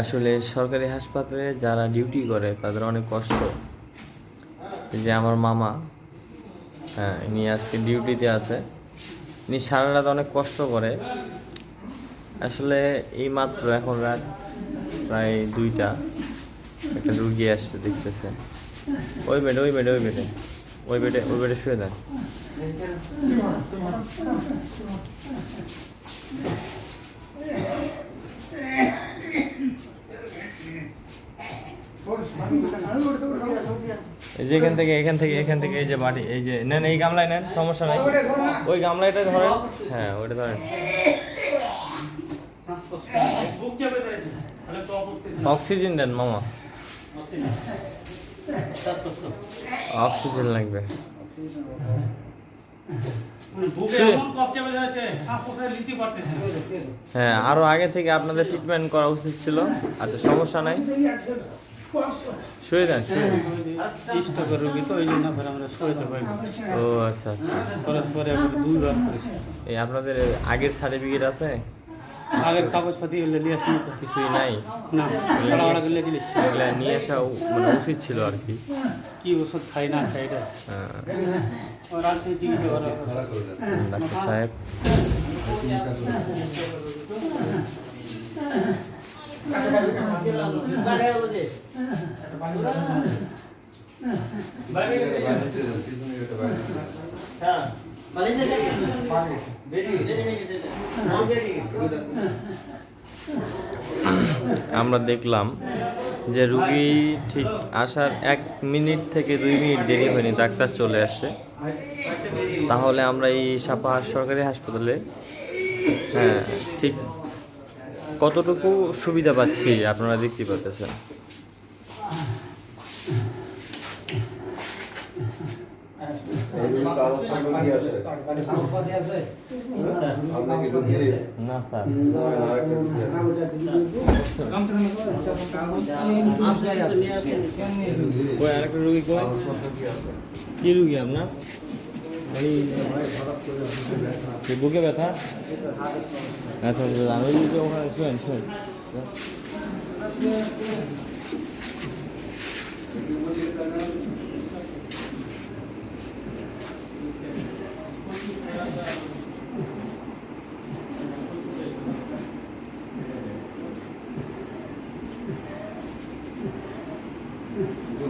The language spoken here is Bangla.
আসলে সরকারি হাসপাতালে যারা ডিউটি করে, তাদের অনেক কষ্ট। যে আমার মামা হ্যাঁ ইনি আজকে ডিউটিতে আছে। ইনি সারা রাত অনেক কষ্ট করে। আসলে এই মাত্র এখন রাত প্রায় দুইটা। একটা রুগী আসছে, দেখতেছে। ওই বেডে ওই বেডে ওই বেডে ওই বেডে ওই বেডে শুয়ে দেন এই যে এখান থেকে এখান থেকে এখান থেকে এই যে মাটি এই যে নেন এই গামলায় নেন সমস্যা নাই। ওই গামলাটা ধরেন হ্যাঁ ওইটা ধরেন। অক্সিজেন দেন মামা। অক্সিজেন লাগবে। হ্যাঁ আরও আগে থেকে আপনাদের ট্রিটমেন্ট করা উচিত ছিল। আচ্ছা সমস্যা নাই। শুয়ে দেন শুয়ে দেন। রোগী তো এই জন্য ফের আমরা সরাতে পারি। ও আচ্ছা আচ্ছা। করার পরে আবার দুইবার করেছি। এই আপনাদের আগের সার্টিফিকেট আছে? আগের কাগজপাতি হলে নিয়ে আসি তো কিছুই নাই। না ওরা ওরা গেলে দিলিস নিয়ে আসা মানে উচিত ছিল আর কি। কি ওষুধ খাই না খাই এটা হ্যাঁ, ডাক্তার সাহেব। আমরা দেখলাম যে রুগী ঠিক আসার এক মিনিট থেকে দুই মিনিট দেরি হয়নি, ডাক্তার চলে আসে। তাহলে আমরা এই সাপাহার সরকারি হাসপাতালে হ্যাঁ ঠিক কতটুকু সুবিধা পাচ্ছি আপনারা দেখতে পাচ্ছেন? না স্যার। কই আরেকটা রুগী কই? কি রুগী আপনার? ওই বুকে ব্যথা? আচ্ছা, আচ্ছা, আচ্ছা আমি ওখানে শোনেন শোনেন